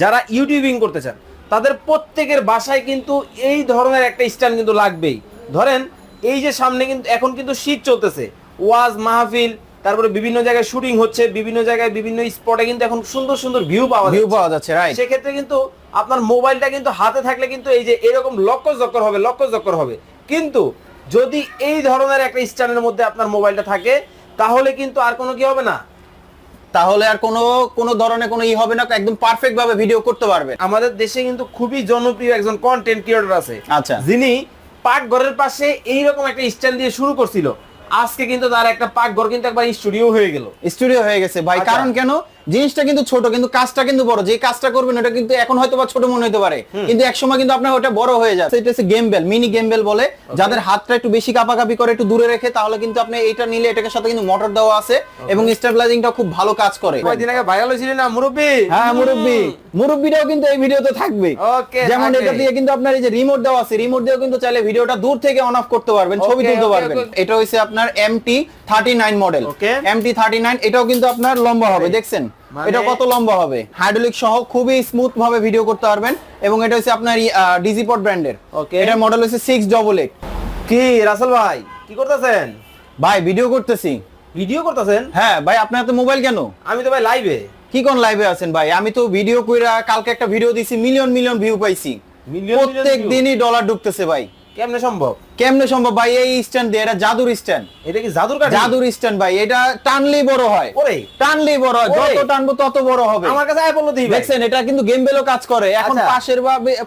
যারা ইউটিউবিং করতে চান তাদের প্রত্যেকের বাসায় কিন্তু এই ধরনের একটা স্ট্যান্ড কিন্তু লাগবেই। ধরেন এই যে সামনে কিন্তু এখন কিন্তু শীত চলতেছে। ওয়াজ মাহফিল তারপরে বিভিন্ন জায়গায় শুটিং হচ্ছে বিভিন্ন জায়গায় বিভিন্ন স্পটে কিন্তু এখন সুন্দর সুন্দর ভিউ পাওয়া ভিউ পাওয়া যাচ্ছে রাইট সেক্ষেত্রে কিন্তু আপনার মোবাইলটা কিন্তু হাতে থাকলে কিন্তু এই যে এরকম লক্ষ্য চক্কর হবে লক্ষ্য চক্কর হবে। কিন্তু যদি এই ধরনের একটা স্ট্যান্ডের মধ্যে আপনার মোবাইলটা থাকে তাহলে কিন্তু আর কোনো কি হবে না? তাহলে আর কোনো কোনো ধরনের কোনো ই হবে না একদম পারফেক্ট ভাবে ভিডিও করতে পারবে। আমাদের দেশে কিন্তু খুবই জনপ্রিয় একজন কন্টেন্ট ক্রিয়েটর আছে। আচ্ছা। যিনি পাক ঘরের পাশে এইরকম একটা স্ট্যান্ড দিয়ে শুরু করছিল। আজকে কিন্তু তার একটা পাকঘর কিন্তু একবার স্টুডিও হয়ে গেল। স্টুডিও হয়ে গেছে। ভাই আচ্ছা। কারণ কেন? জিনিসটা কিন্তু ছোট কিন্তু কাজটা কিন্তু বড়। যে কাজটা করবেন ওটা কিন্তু এখন হয়তো বা ছোট মনে হতে পারে। কিন্তু এক সময় কিন্তু আপনার ওটা বড় হয়ে যায়। এটা হচ্ছে গেমবেল মিনি গেমবেল বলে। যাদের হাতটা একটু বেশি কাপাকাপি করে একটু দূরে রেখে তাহলে কিন্তু আপনি এটা নিলে এটাকে সাথে কিন্তু মোটর দেওয়া আছে এবং স্টেবিলাইজিংটা খুব ভালো কাজ করে। কয়েকদিন আগে ভাইরাল হয়েছিল না মুরব্বী? হ্যাঁ মুরব্বি। মুরব্বিটাও কিন্তু এই ভিডিওতে থাকবে। যেমন এটা দিয়ে কিন্তু আপনার এই যে রিমোট দেওয়া আছে রিমোট দিয়েও কিন্তু চাইলে ভিডিওটা দূর থেকে অন অফ করতে পারবেন ছবি তুলতে পারবেন। এটা হচ্ছে আপনার MT thirty nine model Okay. MT thirty nine এটাও কিন্তু আপনার লম্বা হবে দেখছেন? এটা কত লম্বা হবে? হাইড্রোলিক সহ খুবই স্মুথ ভাবে ভিডিও করতে পারবেন। এবং এটা হচ্ছে আপনার ডিজিপট ব্র্যান্ডের Okay. এটার মডেল হচ্ছে সিক্স ডবল এইট কি রাসেল ভাই? কি করতেছেন? ভাই ভিডিও করতেছি। ভিডিও করতেছেন? হ্যাঁ ভাই আপনার তো মোবাইল কেন? আমি তো ভাই লাইভে কি কোন লাইভে আছেন ভাই? আমি তো ভিডিও কইরা কালকে একটা ভিডিও দিছি মিলিয়ন মিলিয়ন ভিউ পাইছি। মিলিয়ন প্রত্যেক দিনই ডলার ঢুকতেছে ভাই। কেমনে সম্ভব? কেমনে সম্ভব ভাই? এই স্ট্যান্ড দিয়ে এটা জাদুর স্ট্যান্ড এটা কি জাদুর কাঠি জাদুর স্ট্যান্ড ভাই এটা টানলেই বড় হয়। ওরে। টানলেই বড় হয়। যত টানবো তত বড় হবে। আমার কাছে বলল দিই দেখছেন এটা কিন্তু গেম বেলও কাজ করে। এখন আচ্ছা। পাশের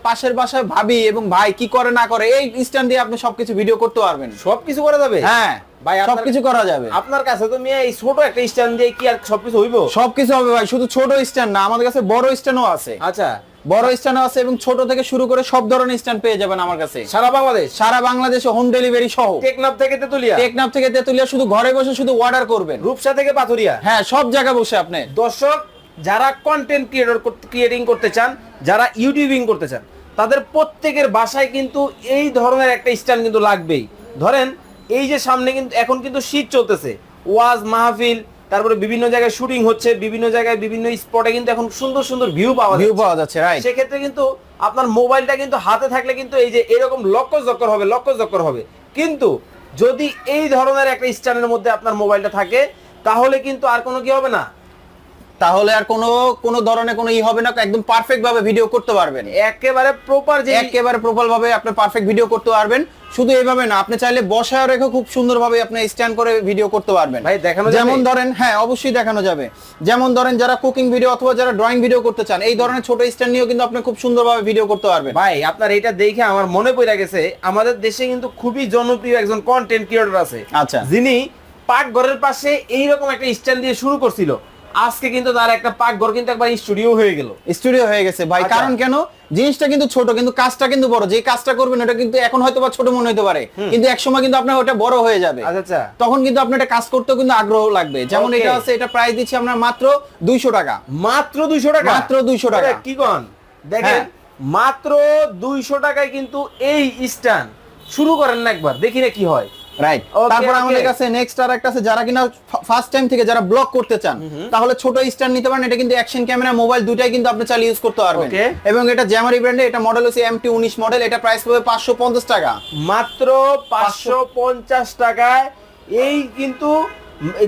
পাশের বাসায় ভাবি এবং ভাই কি করে না করে এই স্ট্যান্ড দিয়ে আপনি সবকিছু ভিডিও করতে পারবেন। সবকিছু করা যাবে? হ্যাঁ। ভাই, সবকিছু করা যাবে। আপনার কাছে তো মেয়ে এই ছোট একটা স্ট্যান্ড দিয়ে কি আর সবকিছু হইব? সবকিছু হবে ভাই শুধু ছোট স্ট্যান্ড না আমাদের কাছে বড় স্ট্যান্ডও আছে। আচ্ছা। বড় স্ট্যান্ড আছে এবং ছোট থেকে শুরু করে সব ধরনের স্ট্যান্ড পেয়ে যাবেন আমার কাছে। সারা বাংলাদেশ? সারা বাংলাদেশে হোম ডেলিভারি সহ। টেকনাফ থেকে তেতুলিয়া? টেকনাফ থেকে তেতুলিয়া শুধু ঘরে বসে শুধু অর্ডার করবেন। রূপসা থেকে পাথুরিয়া? হ্যাঁ সব জায়গায় বসে আপনি। দর্শক যারা কন্টেন্ট ক্রিয়েটর ক্রিয়েটিং করতে চান যারা ইউটিউবিং করতে চান তাদের প্রত্যেকের বাসায় কিন্তু এই ধরনের একটা স্ট্যান্ড কিন্তু লাগবেই। ধরেন এই যে সামনে কিন্তু এখন কিন্তু শীত চলতেছে। ওয়াজ মাহফিল তারপরে বিভিন্ন জায়গায় শুটিং হচ্ছে বিভিন্ন জায়গায় বিভিন্ন স্পটে কিন্তু এখন সুন্দর সুন্দর ভিউ পাওয়া ভিউ পাওয়া যাচ্ছে রাইট সেক্ষেত্রে কিন্তু আপনার মোবাইলটা কিন্তু হাতে থাকলে কিন্তু এই যে এরকম লক্ষ জক্কর হবে লক্ষ জক্কর হবে। কিন্তু যদি এই ধরনের একটা স্ট্যান্ডের মধ্যে আপনার মোবাইলটা থাকে তাহলে কিন্তু আর কোনো কি হবে না? তাহলে আর কোনো কোনো ধরনের কোনো ই হবে না একদম পারফেক্ট ভাবে ভিডিও করতে পারবেন। একেবারে প্রপার যে একেবারে প্রপার ভাবে আপনি পারফেক্ট ভিডিও করতে পারবেন। শুধু এইভাবে না আপনি চাইলে বসায় রেখে খুব সুন্দরভাবে আপনি স্ট্যান্ড করে ভিডিও করতে পারবেন। ভাই, দেখানো? যেমন ধরেন হ্যাঁ অবশ্যই দেখানো যাবে। যেমন ধরেন যারা কুকিং ভিডিও অথবা যারা ড্রয়িং ভিডিও করতে চান এই ধরনের ছোট স্ট্যান্ড নিয়েও কিন্তু আপনি খুব সুন্দরভাবে ভিডিও করতে পারবেন। ভাই আপনার এটা দেখে আমার মনে পড়ে গেছে আমাদের দেশে কিন্তু খুবই জনপ্রিয় একজন কন্টেন্ট ক্রিয়েটর আছে। আচ্ছা। যিনি পাকঘরের পাশে এইরকম একটা স্ট্যান্ড দিয়ে শুরু করছিল। আজকে কিন্তু তার একটা পাকঘর কিন্তু একবার স্টুডিও হয়ে গেল। স্টুডিও হয়ে গেছে ভাই। আচ্ছা। কারণ কেন? জিনিসটা কিন্তু ছোট কিন্তু কাজটা কিন্তু বড়। যে কাজটা করবেন ওটা কিন্তু এখন হয়তো বা ছোট মনে হতে পারে। কিন্তু এক সময় কিন্তু আপনার ওটা বড় হয়ে যাবে। আচ্ছা আচ্ছা। তখন কিন্তু আপনার এটা কাজ করতেও কিন্তু আগ্রহ লাগবে। যেমন এটা আছে এটা প্রাইস দিচ্ছি আমরা মাত্র দুইশো টাকা। মাত্র দুইশো টাকা? মাত্র 200 টাকা। কি কন? দেখেন হ্যাঁ। মাত্র দুইশো টাকায় কিন্তু এই স্ট্যান্ড শুরু করেন না একবার। দেখি না কি হয়। রাইট তারপর. আমাদের কাছে নেক্সট আর একটা আছে যারা কিনা ফার্স্ট টাইম থেকে যারা ব্লগ করতে চান তাহলে ছোট স্ট্যান্ড নিতে পারেন। এটা কিন্তু অ্যাকশন ক্যামেরা মোবাইল দুটাই কিন্তু আপনি চালিয়ে ইউজ করতে পারবেন। এবং এটা জ্যামারি ব্র্যান্ডে এটা মডেল হচ্ছে এমটি উনিশ মডেল এটা প্রাইস পাবে পাঁচশো পঞ্চাশ টাকা। মাত্র পাঁচশো পঞ্চাশ টাকায় এই কিন্তু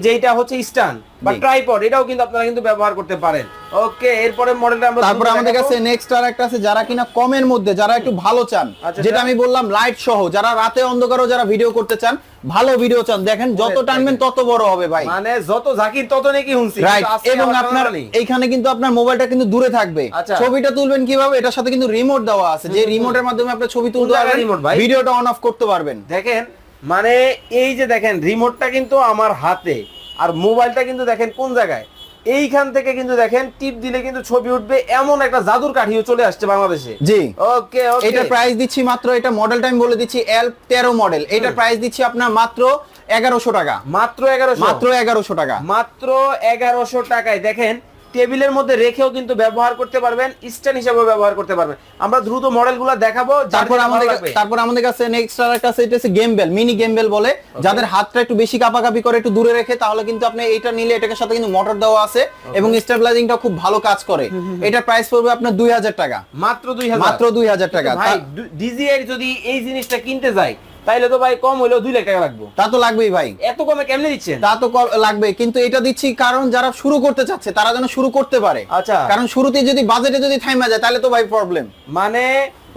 যেটা হচ্ছে স্ট্যান্ড বা ট্রাইপড এটাও কিন্তু আপনারা কিন্তু ব্যবহার করতে পারেন। ওকে এরপরে মডেলটা আমরা তারপর আমাদের কাছে নেক্সট আর একটা আছে যারা কিনা কমের মধ্যে যারা একটু ভালো চান আচ্ছা, যেটা। আমি বললাম লাইট সহ যারা রাতে অন্ধকারও যারা ভিডিও করতে চান ভালো ভিডিও চান। দেখেন যত টানবেন তত বড় হবে ভাই। মানে যত জাকির তত নাকি রাইট এবং আপনার। এইখানে কিন্তু আপনার মোবাইলটা কিন্তু দূরে থাকবে। আচ্ছা। ছবিটা তুলবেন কীভাবে? এটার সাথে কিন্তু রিমোট দেওয়া আছে। যে রিমোটের মাধ্যমে আপনি ছবি তুলতে পারবেন ভাই? ভিডিওটা অন অফ করতে পারবেন। দেখেন মানে এই যে দেখেন রিমোটটা কিন্তু আমার হাতে। আর মোবাইলটা কিন্তু দেখেন কোন জায়গায়? এইখান থেকে কিন্তু দেখেন টিপ দিলে কিন্তু ছবি উঠবে এমন একটা জাদুর কাঠিও চলে আসছে বাংলাদেশে। জি। ওকে ওকে। এটা প্রাইস দিচ্ছি মাত্র এটা মডেলটা আমি বলে দিচ্ছি এল তেরো মডেল এটা প্রাইস দিচ্ছি আপনার মাত্র এগারোশো টাকা। মাত্র এগারোশো। মাত্র এগারোশো টাকা। মাত্র এগারোশো টাকায় দেখেন টেবিলের মধ্যে রেখেও কিন্তু ব্যবহার করতে পারবেন স্ট্যান্ড হিসেবে ব্যবহার করতে পারবেন। আমরা দ্রুত মডেলগুলো দেখাবো তারপর আমাদের তারপর আমাদের কাছে নেক্সট আর একটা আছে এটা হচ্ছে game bell mini game bell. বলে যাদের হাতটা একটু বেশি কাপাকাপি করে একটু দূরে রেখে তাহলে কিন্তু আপনি এটা নিলে এটার সাথে কিন্তু মোটর দেওয়া আছে এবং স্টেবিলাইজিংটা খুব ভালো কাজ করে। এটার প্রাইস পড়বে আপনার দুই হাজার টাকা। মাত্র দুই হাজার। মাত্র দুই হাজার টাকা। ভাই ডিজিআই যদি এই জিনিসটা কিনতে যায় তাইলে তো ভাই কম হইলেও দুই লাখ টাকা লাগবে। তা তো লাগবেই ভাই। এত কমে কেমনে দিচ্ছেন? তা তো লাগবে কিন্তু এটা দিচ্ছি কারণ যারা শুরু করতে চাচ্ছে তারা যেন শুরু করতে পারে। আচ্ছা। কারণ শুরুতে যদি বাজেটে যদি থাইমা যায় তাহলে তো ভাই প্রবলেম মানে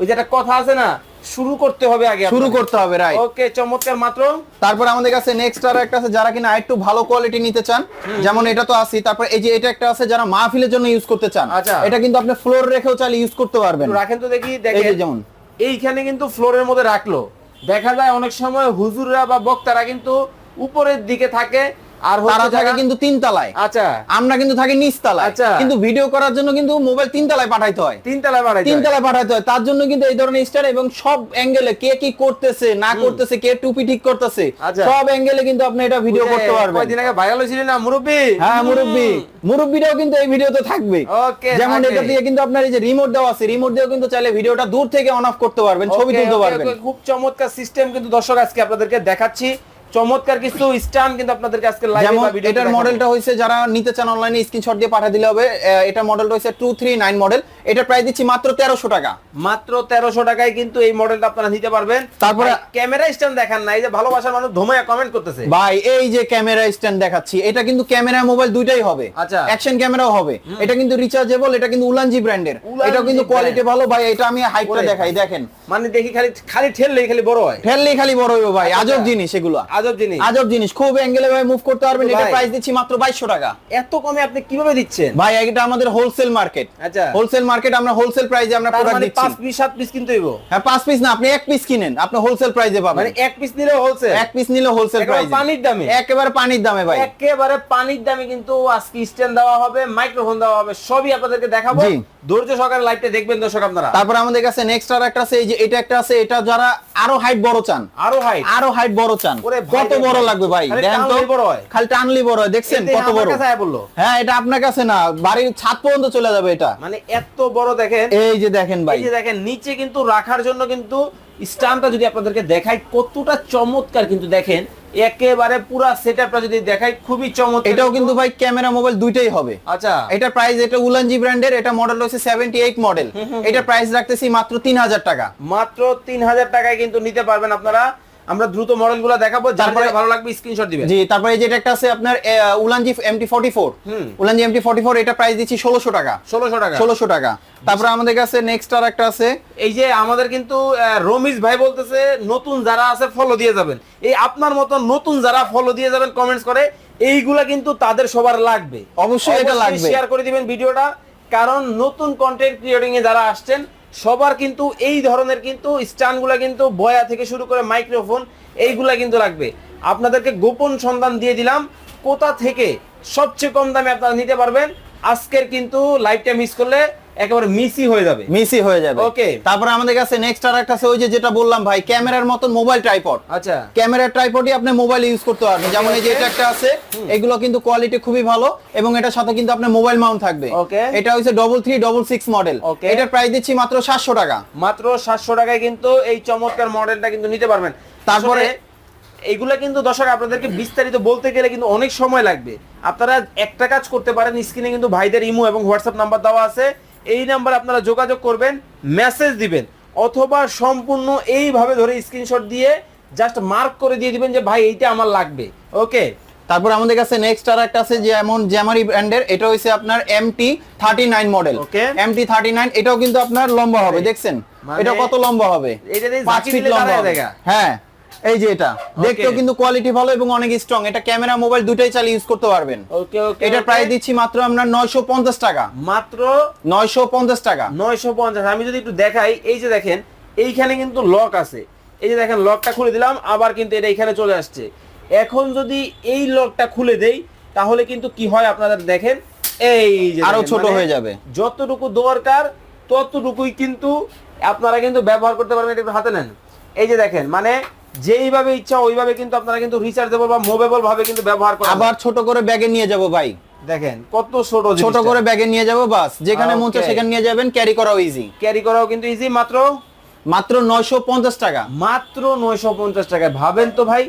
ওই যে একটা কথা আছে না শুরু করতে হবে আগে শুরু করতে হবে রাইট ওকে চমৎকার মাত্র। তারপর আমাদের কাছে নেক্সট আর একটা আছে যারা কিনা একটু ভালো কোয়ালিটি নিতে চান যেমন এটা তো আছে তারপর এই যে এটা একটা আছে যারা মাহফিলের জন্য ইউজ করতে চান আচ্ছা। এটা কিন্তু আপনি ফ্লোর রেখেও চাইলে ইউজ করতে পারবেন। রাখেন তো দেখি এই দেখেন যে যেমন। এইখানে কিন্তু ফ্লোরের মধ্যে রাখল। দেখা যায় অনেক সময় হুজুররা বা বক্তারা কিন্তু উপরের দিকে থাকে আর তারা থাকে কিন্তু তিন তলায় আচ্ছা। আমরা কিন্তু থাকি নিচ তলায় আচ্ছা। কিন্তু ভিডিও করার জন্য কিন্তু মোবাইল তিন তলায় পাঠাইতে হয়। তিন তলায় বাড়াই তিন তলায় পাঠাইতে হয়। তার জন্য কিন্তু এই ধরনের স্টার এবং সব অ্যাঙ্গেলে কে কি করতেছে না করতেছে কে টুপি ঠিক করতেছে আচ্ছা। সব অ্যাঙ্গেলে কিন্তু আপনি এটা ভিডিও করতে পারবেন। কয়দিন আগে ভাইরাল হয়েছিল না মুরব্বী? হ্যাঁ মুরব্বি। মুরব্বিরাও কিন্তু এই ভিডিওতে থাকবে। যেমন এটা দিয়ে কিন্তু আপনার এই যে রিমোট দেওয়া আছে রিমোট দিয়েও কিন্তু চাইলে ভিডিওটা দূর থেকে অন অফ করতে পারবেন ছবি তুলতে পারবেন। খুব চমৎকার সিস্টেম কিন্তু দর্শক আজকে আপনাদেরকে দেখাচ্ছি। চমৎকার কিছু স্টান কিন্তু আপনাদেরকে আজকে লাইভে বা ভিডিওতে এটার মডেলটা হয়েছে যারা নিতে চান অনলাইনে স্ক্রিনশট দিয়ে পাঠিয়ে দিলে হবে। এটার মডেলটা থ্রি নাইন মডেল এটার প্রাইস দিচ্ছি মাত্র তেরোশো টাকা। মাত্র তেরোশো টাকায় কিন্তু এই মডেলটা আপনারা নিতে পারবেন। তারপরে- ক্যামেরা স্ট্যান্ড দেখান না এই যে ভালোবাসার মানুষ ধোমায়া কমেন্ট করতেছে। ভাই এই যে ক্যামেরা স্ট্যান্ড দেখাচ্ছি এটা কিন্তু ক্যামেরা মোবাইল দুইটাই হবে। আচ্ছা। অ্যাকশন ক্যামেরাও হবে। এটা কিন্তু রিচার্জেবল এটা কিন্তু উলানজি ব্র্যান্ডের এটাও কিন্তু কোয়ালিটি ভালো ভাই এটা আমি হাইটটা দেখাই দেখেন। মানে দেখি খালি খালি ঠেললেই খালি বড় হয়। ঠেললেই খালি বড় হইব ভাই। আজব জিনিস এগুলো। আজব জিনিস। আজব জিনিস খুব অ্যাঙ্গেলে ভাই মুভ করতে পারবেন এটা প্রাইস দিচ্ছি মাত্র বাইশশো টাকা। এত কমে আপনি কীভাবে দিচ্ছেন? ভাই এটা আমাদের হোলসেল মার্কেট আচ্ছা। হোলসেল মার্কেট আমরা হোলসেল প্রাইসে আমরা প্রোডাক্ট মানে দিচ্ছি। পাঁচ পিস সাত পিস কিনতে হইব? হ্যাঁ পাঁচ পিস না আপনি এক পিস কিনেন আপনি হোলসেল প্রাইসে পাবেন। মানে এক পিস নিলে হোলসেল এক পিস নিলে হোলসেল প্রাইসে পানির দামে? একেবারে পানির দামে ভাই। একেবারে পানির দামে কিন্তু আজকে স্ট্যান্ড দেওয়া হবে মাইক্রোফোন দেওয়া হবে সবই আপনাদেরকে দেখাবো। ধৈর্য সহকারে লাইভটা দেখবেন দর্শক আপনারা। তারপর আমাদের কাছে নেক্সট আর একটা আছে এই যে এটা একটা আছে এটা যারা আরও হাইট বড় চান। আরও হাই আরও হাইট বড় চান। ওরে কত বড় লাগবে ভাই? দেখেন তো। খালি টানলি বড় হয়। দেখছেন কত বড়? হ্যাঁ এটা আপনার কাছে না। বাড়ির ছাদ পর্যন্ত চলে যাবে এটা। মানে এত বড় দেখেন। এই যে দেখেন ভাই। এই যে দেখেন নিচে কিন্তু রাখার জন্য কিন্তু স্ট্যান্ডটা যদি আপনাদেরকে দেখাই কতটা চমৎকার কিন্তু দেখেন। একেবারে পুরা সেটআপটা যদি দেখাই খুবই চমৎকার এটাও কিন্তু। ভাই ক্যামেরা মোবাইল দুইটাই হবে। আচ্ছা। এটা প্রাইস এটা উলানজি ব্র্যান্ডের এটা মডেল হচ্ছে সেভেন্টি এইট মডেল এটা প্রাইস রাখতেছি মাত্র তিন হাজার টাকা। মাত্র তিন হাজার টাকায় কিন্তু নিতে পারবেন আপনারা। আমরা দ্রুত মডেলগুলো দেখাবো যার যেটা ভালো লাগবে স্ক্রিনশট দিবেন। জি তারপরে এই যে এটা একটা আছে আপনার Ulanzi MT forty four hmm. Ulanzi MT forty four এটা প্রাইস দিচ্ছি ষোলোশো টাকা। ষোলোশো টাকা। ষোলোশো টাকা। তারপরে আমাদের কাছে নেক্সট আর একটা আছে। এই যে আমাদের কিন্তু রমিজ ভাই বলতেছে নতুন যারা আছে ফলো দিয়ে যাবেন। এই আপনার মতো নতুন যারা ফলো দিয়ে যাবেন কমেন্টস করে এইগুলা কিন্তু তাদের সবার লাগবে। অবশ্যই এটা লাগবে। শেয়ার করে দিবেন ভিডিওটা কারণ নতুন কন্টেন্ট ক্রিয়েটিং এ যারা আসছেন সবার কিন্তু এই ধরনের কিন্তু স্ট্যান্ডগুলা কিন্তু বয়া থেকে শুরু করে মাইক্রোফোন এইগুলা কিন্তু লাগবে। আপনাদেরকে গোপন সন্ধান দিয়ে দিলাম, কোথা থেকে সবচেয়ে কম দামে আপনারা নিতে পারবেন, আজকের কিন্তু লাইভটা মিস করলে একেবারে মিসই হয়ে যাবে। মিসই হয়ে যাবে। Okay. তারপরে আমাদের কাছে নেক্সট আর একটা আছে ওই যে যেটা বললাম ভাই ক্যামেরার মতন মোবাইল ট্রাইপড আচ্ছা। ক্যামেরার ট্রাইপডই আপনি মোবাইল ইউজ করতে পারবেন। যেমন এই যে এটা একটা আছে এগুলো কিন্তু কোয়ালিটি খুবই ভালো এবং এটার সাথে কিন্তু আপনার মোবাইল মাউন্ট থাকবে। Okay. এটা হচ্ছে double three double six model. এটার প্রাইস দিচ্ছি মাত্র সাতশো টাকা। মাত্র সাতশো টাকায় কিন্তু এই চমৎকার মডেলটা কিন্তু নিতে পারবেন। তারপরে এইগুলা কিন্তু দর্শক আপনাদেরকে বিস্তারিত বলতে গেলে কিন্তু অনেক সময় লাগবে। আপনারা একটা কাজ করতে পারেন স্ক্রিনে কিন্তু ভাইদের ইমো এবং হোয়াটসঅ্যাপ নাম্বার দেওয়া আছে। এই নাম্বার আপনারা যোগাযোগ করবেন মেসেজ দিবেন অথবা সম্পূর্ণ এইভাবে ধরে স্ক্রিনশট দিয়ে জাস্ট মার্ক করে দিয়ে দিবেন যে ভাই এইটা আমার লাগবে। ওকে তারপর আমাদের কাছে নেক্সট আর একটা আছে যেমন জ্যামারি ব্র্যান্ডের এটা হচ্ছে আপনার MT thirty nine model Okay. MT thirty nine এটাও কিন্তু আপনার লম্বা হবে দেখছেন? মানে- এটা কত লম্বা হবে? এটা দিয়ে পাঁচ ফিট লম্বা হবে। হ্যাঁ। এই যে এটা। দেখতেও কিন্তু কোয়ালিটি ভালো এবং অনেক স্ট্রং এটা ক্যামেরা মোবাইল দুটাই চালিয়ে ইউজ করতে পারবেন। ওকে ওকে এটার প্রাইস দিচ্ছি মাত্র আমরা নয়শো পঞ্চাশ টাকা। মাত্র নয়শো পঞ্চাশ টাকা। নয়শো পঞ্চাশ। আমি যদি একটু দেখাই এই যে দেখেন এইখানে কিন্তু লক আছে। এই যে দেখেন লকটা খুলে দিলাম আবার কিন্তু এটা এখানে চলে আসছে। এখন যদি এই লকটা খুলে দেই তাহলে কিন্তু কি হয় আপনাদের দেখেন? এই যে আরও ছোট মানে হয়ে যাবে। যতটুকু দরকার ততটুকুই কিন্তু আপনারা কিন্তু ব্যবহার করতে পারবেন। এটা হাতে নেন। এই যে দেখেন মানে যেইভাবে ইচ্ছা ওইভাবে কিন্তু আপনারা কিন্তু রিচার্জেবল বা মুভেবল ভাবে কিন্তু ব্যবহার করেন আবার ছোট করে ব্যাগে নিয়ে যাব ভাই। দেখেন কত ছোট ছোট করে ব্যাগে নিয়ে যাব বাস। যেখানে মন চায় সেখানে নিয়ে যাবেন ক্যারি করাও ইজি ক্যারি করাও কিন্তু ইজি মাত্র? মাত্র নয়শো পঞ্চাশ টাকা। মাত্র নয়শো পঞ্চাশ টাকায়। ভাবেন তো ভাই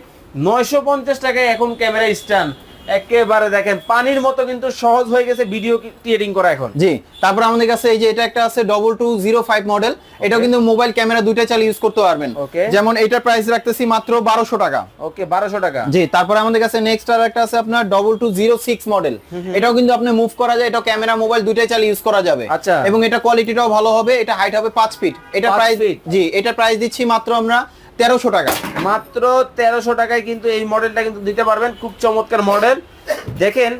নয়শো পঞ্চাশ টাকায় এখন ক্যামেরা স্ট্যান্ড একেবারে দেখেন পানির মতো কিন্তু সহজ হয়ে গেছে ভিডিও ক্রিয়েটিং করা এখন। জি তারপর আমাদের কাছে এই যে এটা একটা আছে double two zero five model এটাও কিন্তু মোবাইল ক্যামেরা দুইটাই চালিয়ে ইউজ করতে পারবেন। যেমন এটার প্রাইস রাখতেছি মাত্র বারোশো টাকা। ওকে বারোশো টাকা। জি তারপর আমাদের কাছে নেক্সট আর একটা আছে আপনার double two zero six model এটাও কিন্তু আপনি মুভ করা যায় এটা ক্যামেরা মোবাইল দুইটাই চালিয়ে ইউজ করা যাবে। আচ্ছা। এবং এটা কোয়ালিটিটাও ভালো হবে এটা হাইট হবে পাঁচ ফিট এটা প্রাইস জি এটা প্রাইস দিচ্ছি মাত্র আমরা তেরোশো টাকা। মাত্র তেরোশো টাকায় কিন্তু এই মডেলটা কিন্তু দিতে পারবেন। খুব চমৎকার মডেল। দেখেন,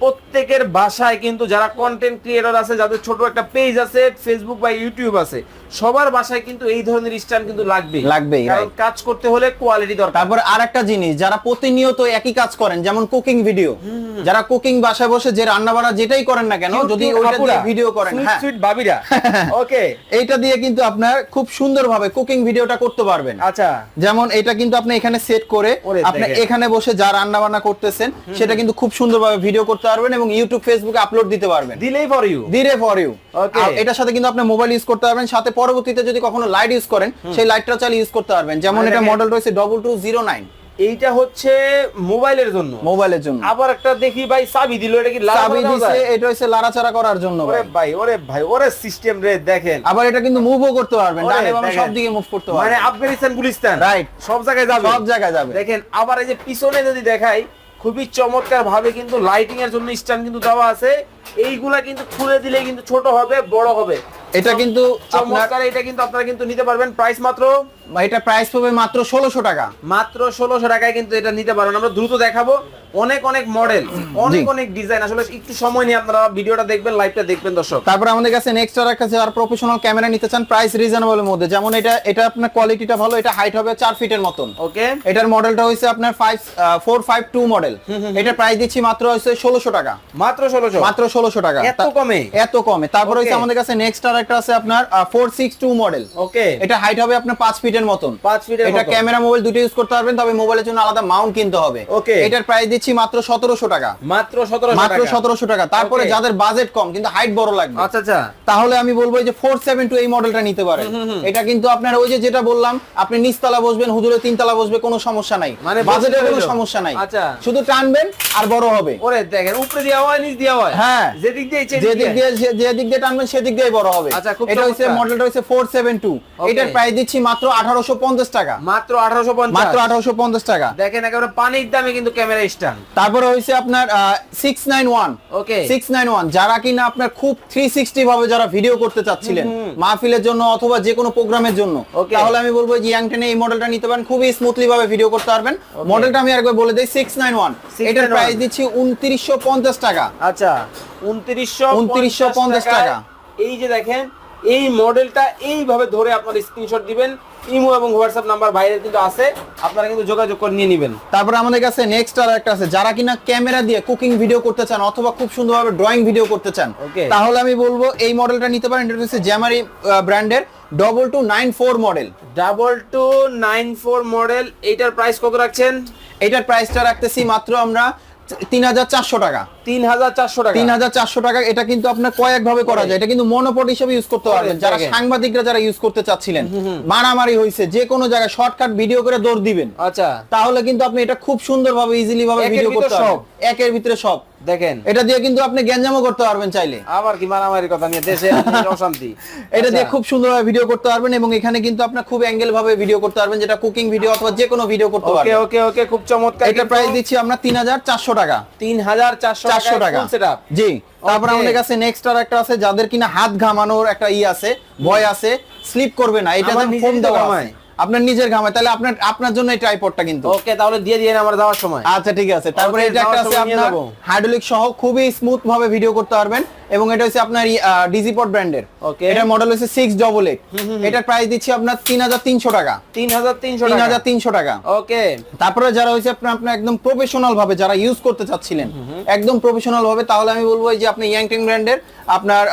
প্রত্যেকের বাসায় কিন্তু যারা কন্টেন্ট ক্রিয়েটর আছে, যাদের ছোট একটা পেজ আছে ফেসবুক বা ইউটিউব আছে সবার বাসায় কিন্তু এই ধরনের স্ট্যান্ড কিন্তু লাগবেই, কারণ কাজ করতে হলে কোয়ালিটি দরকার। তারপর আর একটা জিনিস যারা প্রতিনিয়ত একই কাজ করেন যেমন কুকিং ভিডিও যারা কুকিং বাসায় বসে যে রান্না বাড়া যেটাই করেন না কেন যদি ওইটা দিয়ে ভিডিও করেন হ্যাঁ। সুইট ওকে এইটা দিয়ে কিন্তু আপনার খুব সুন্দরভাবে কুকিং ভিডিওটা করতে পারবেন। আচ্ছা। যেমন এটা কিন্তু আপনি এখানে সেট করে আপনি এখানে বসে যা রান্না বান্না করতেছেন সেটা কিন্তু খুব সুন্দরভাবে ভিডিও করতে পারবেন এবং ইউটিউব ফেসবুকে আপলোড দিতে পারবেন। দিলেই ফর ইউ দিলে ফর ইউ. এটার সাথে কিন্তু আপনি মোবাইল ইউজ করতে পারবেন। সাথে পরবর্তীতে যদি কখনো লাইট ইউজ করেন সেই লাইটটা চালিয়ে ইউজ করতে পারবেন। যেমন মানে এটা মডেল রয়েছে ডবল টু জিরো নাইন এইটা হচ্ছে মোবাইলের জন্য। মোবাইলের জন্য। আবার একটা দেখি ভাই চাবি দিল এটা কি চাবি দিছে এটা হচ্ছে লাড়াচাড়া করার জন্য ওরে। ভাই ওরে ভাই ওরে সিস্টেম রে দেখেন। আবার এটা কিন্তু মুভও করতে পারবেন। ডানে বামে সব দিকে মুভ করতে পারবেন। মানে আফগানিস্তান গুলিস্তান রাইট সব জায়গায় যাবে। সব জায়গায় যাবে। দেখেন আবার এই যে পিছনে যদি দেখাই খুবই চমৎকার ভাবে কিন্তু লাইটিং এর জন্য স্ট্যান্ড কিন্তু দেওয়া আছে। এইগুলা কিন্তু খুলে দিলে কিন্তু ছোট হবে বড় হবে। এটা কিন্তু আপনার চমৎকার এটা কিন্তু আপনারা কিন্তু নিতে পারবেন। প্রাইস মাত্র এটা প্রাইস পাবে মাত্র ষোলোশো টাকা। মাত্র ষোলোশো টাকায় কিন্তু এটা নিতে পারবেন আমরা দ্রুত দেখাবো। অনেক অনেক মডেল অনেক অনেক ডিজাইন আসলে একটু সময় নিয়ে আপনারা ভিডিওটা দেখবেন লাইভটা দেখবেন দর্শক। তারপর আমাদের কাছে নেক্সট আর একটা যারা প্রফেশনাল ক্যামেরা নিতে চান প্রাইস রিজনেবলের মধ্যে। যেমন এটা এটা আপনার কোয়ালিটিটা ভালো এটা হাইট হবে চার ফিটের মতন। ওকে এটার মডেলটা হয়েছে আপনার five four five two model এটা প্রাইস দিচ্ছি মাত্র হচ্ছে ষোলোশো টাকা। মাত্র ষোলোশো। মাত্র ষোলোশো টাকা। এত কমে? এত কমে। তারপর হচ্ছে আমাদের কাছে নেক্সট আর একটা আছে আপনার four six two model okay এটা হাইট হবে আপনার পাঁচ ফিটের মতন। পাঁচ ফিটের এটা ক্যামেরা মোবাইল দুটো ইউজ করতে পারবেন তবে মোবাইলের জন্য আলাদা মাউন্ট কিনতে হবে। Okay. এটার প্রাইস দিচ্ছি মাত্র সতেরোশো টাকা। মাত্র সতেরোশো মাত্র সতেরোশো টাকা। তারপরে যাদের বাজেট কম কিন্তু হাইট বড় লাগবে। আচ্ছা আচ্ছা। তাহলে আমি বলব যে ফোর সেভেন টু এই মডেলটা নিতে পারেন। এটা কিন্তু আপনার ওই যে যেটা বললাম আপনি নিচতলা বসবেন হুজুরে তিনতলা বসবে কোনো সমস্যা নাই। মানে বাজেটের কোনো সমস্যা নাই। আচ্ছা। শুধু টানবেন আর বড় হবে। ওরে দেখেন উপরে দেওয়া হয় নিচ দেওয়া হয়? হ্যাঁ। যেদিক দিয়ে ইচ্ছে যে দিক দিয়ে। দিয়ে যে- যে দিক দিয়ে টানবেন সেদিক দিয়ে বড় হবে। আচ্ছা, এটা হচ্ছে মডেলটা হচ্ছে ফোর সেভেন টু Okay. এটার প্রাইস দিচ্ছি মাত্র আঠারোশো পঞ্চাশ টাকা। মাত্র আঠারোশো মাত্র আঠারোশো পঞ্চাশ টাকা। দেখেন একেবারে পানির দামে কিন্তু ক্যামেরা স্ট্যান্ড। তারপরে হয়েছে আপনার six nine one okay. Six nine one যারা কিনা আপনার খুব থ্রি সিক্সটি ভাবে যারা ভিডিও করতে চাচ্ছিলেন মাহফিলের জন্য অথবা যে কোনো প্রোগ্রামের জন্য তাহলে আমি বলব যে ইয়াংটেনে এই মডেলটা নিতে পারেন খুবই স্মুথলি ভাবে ভিডিও করতে পারবেন। মডেলটা আমি আরেকবার বলে দিই সিক্স নাইন ওয়ান এটার প্রাইস দিচ্ছি উনত্রিশশো পঞ্চাশ টাকা। আচ্ছা উনত্রিশশো 2950 টাকা। এই যে দেখেন এই মডেলটা এইভাবে ধরে আপনার স্ক্রিনশট দিবেন। ইমো এবং হোয়াটসঅ্যাপ নাম্বার বাইরে কিন্তু আছে। আপনারা কিন্তু যোগাযোগ করে নিয়ে নেবেন। তারপরে আমাদের কাছে নেক্সট আর একটা আছে। যারা কিনা ক্যামেরা দিয়ে কুকিং ভিডিও করতে চান অথবা খুব সুন্দরভাবে ড্রয়িং ভিডিও করতে চান. তাহলে আমি বলব এই মডেলটা নিতে পারেন। এটা হচ্ছে জ্যামারি ব্র্যান্ডের double two nine four model double two nine four model এইটার প্রাইস কত রাখছেন? এটার প্রাইসটা রাখতেছি মাত্র আমরা তিন হাজার চারশো টাকা। তিন হাজার চারশো টাকা? তিন হাজার চারশো টাকা এটা কিন্তু আপনার কয়েক ভাবে করা যায়। এটা কিন্তু মনোপট হিসেবে ইউজ করতে পারবেন। যারা সাংবাদিকরা যারা ইউজ করতে চাচ্ছিলেন মারামারি হয়েছে যে কোনো জায়গায় শর্টকাট ভিডিও করে দৌড় দিবেন। আচ্ছা। তাহলে কিন্তু আপনি এটা খুব সুন্দর ভাবে ইজিলি ভাবে ভিডিও করতে পারবেন। একের ভিতরে সব। দেখেন। এটা দিয়ে কিন্তু আপনি গ্যাঞ্জামও করতে পারবেন চাইলে। আবার কি মারামারি কথা নিয়ে দেশে অশান্তি। এটা দিয়ে আচ্ছা। খুব সুন্দরভাবে ভিডিও করতে পারবেন এবং এখানে কিন্তু আপনার খুব অ্যাঙ্গেল ভাবে ভিডিও করতে পারবেন যেটা কুকিং ভিডিও অথবা যে কোনো ভিডিও করতে পারবেন। ওকে ওকে খুব চমৎকার এটা প্রাইস দিচ্ছি আমরা তিন হাজার চারশো টাকা। তিন হাজার চারশো চারশো টাকা। সেটআপ জি। তারপর আমাদের কাছে নেক্সট আর একটা আছে যাদের কিনা হাত ঘামানোর একটা ই আছে ভয় আছে স্লিপ করবে না। এটা ফোম দেওয়া আছে। আপনার নিজের ঘামায় তাহলে আপনার আপনার জন্য এই ট্রাইপডটা কিন্তু। ওকে তাহলে দিয়ে দিয়ে আমার যাওয়ার সময়। আচ্ছা ঠিক আছে। তারপরে এটা একটা আছে আপনার হাইড্রোলিক সহ খুবই স্মুথ ভাবে ভিডিও করতে পারবেন। এবং এটা হচ্ছে আপনার ডিজিপট ব্র্যান্ডের Okay. এটার মডেল হচ্ছে সিক্স ডবল এইট এটার প্রাইস দিচ্ছি আপনার তিন হাজার তিনশো টাকা। তিন হাজার তিনশো তিন টাকা হাজার তিনশো টাকা। ওকে তারপরে যারা হচ্ছে আপনার আপনার একদম প্রফেশনাল ভাবে যারা ইউজ করতে চাচ্ছিলেন একদম প্রফেশনাল ভাবে তাহলে আমি বলব এই যে আপনি ইয়াংটিং ব্র্যান্ডের আপনার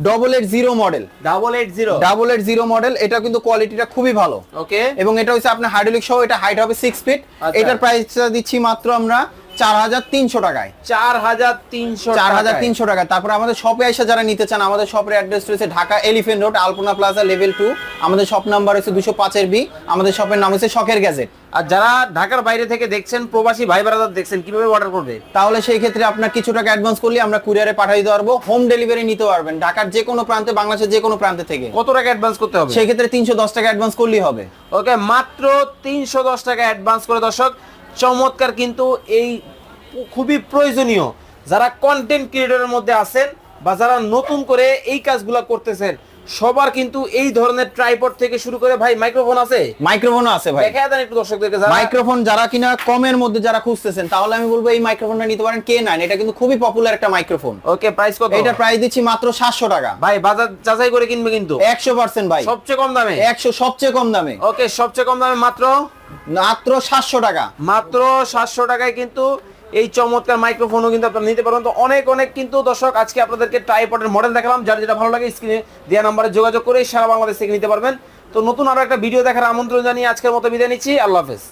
double eight zero model double eight zero double eight zero model এটা কিন্তু কোয়ালিটিটা খুবই ভালো। ওকে এবং এটা হচ্ছে আপনার হাইড্রোলিক সহ এটা হাইট হবে সিক্স ফিট আচ্ছা। এটার প্রাইসটা দিচ্ছি মাত্র আমরা চার হাজার তিনশো টাকায়। চার হাজার তিনশো চার হাজার তিনশো টাকা তারপরে আমাদের শপে এসে যারা নিতে চান আমাদের শপের অ্যাড্রেস রয়েছে Dhaka elephant road Alpana plaza level two আমাদের শপ নাম্বার হচ্ছে দুশো পাঁচের বি আমাদের শপের নাম হচ্ছে শখের গ্যাজেট আর যারা ঢাকার বাইরে থেকে দেখছেন প্রবাসী ভাই ব্রাদার দেখছেন কীভাবে অর্ডার করবে? তাহলে সেই ক্ষেত্রে আপনার কিছু টাকা অ্যাডভান্স করলে আমরা কুরিয়ারে পাঠিয়ে দিতে পারব হোম ডেলিভারি নিতে পারবেন। ঢাকার যে কোনো প্রান্তে বাংলাদেশের যে কোনো প্রান্তে থেকে। কত টাকা অ্যাডভান্স করতে হবে? সেই ক্ষেত্রে তিনশো দশ টাকা অ্যাডভান্স করলেই হবে। ওকে মাত্র তিনশো দশ টাকা অ্যাডভান্স করে দর্শক চমৎকার কিন্তু এই খুবই প্রয়োজনীয়। যারা কন্টেন্ট ক্রিয়েটরের মধ্যে আছেন বা যারা নতুন করে এই কাজগুলো করতেছেন সবার কিন্তু এই ধরনের ট্রাইপড থেকে শুরু করে ভাই মাইক্রোফোন আছে? মাইক্রোফোনও আছে ভাই। দেখা দেন একটু দর্শকদেরকে যারা মাইক্রোফোন যারা কিনা কমের মধ্যে যারা খুঁজতেছেন তাহলে আমি বলব এই মাইক্রোফোনটা নিতে পারেন কে নাইন এটা কিন্তু খুবই পপুলার একটা মাইক্রোফোন ওকে প্রাইস কত? এটা প্রাইস দিচ্ছি মাত্র সাতশো টাকা। ভাই বাজার যাচাই করে কিনবে কিন্তু। একশো পার্সেন্ট ভাই। সবচেয়ে কম দামে? একশো সবচেয়ে কম দামে। ওকে সবচেয়ে কম দামে মাত্র? মাত্র সাতশো টাকা। মাত্র সাতশো টাকায় কিন্তু এই চমৎকার মাইক্রোফোনও কিন্তু আপনারা নিতে পারবেন তো অনেক অনেক কিন্তু দর্শক আজকে আপনাদেরকে ট্রাইপডের মডেল দেখালাম, যার যেটা ভালো লাগে স্ক্রিনে দেওয়া নাম্বারে যোগাযোগ করে সারা বাংলাদেশ থেকে নিতে পারবেন। তো নতুন আরও একটা ভিডিও দেখার আমন্ত্রণ জানিয়ে আজকের মতো বিদায় নিচ্ছি। আল্লাহ হাফেজ।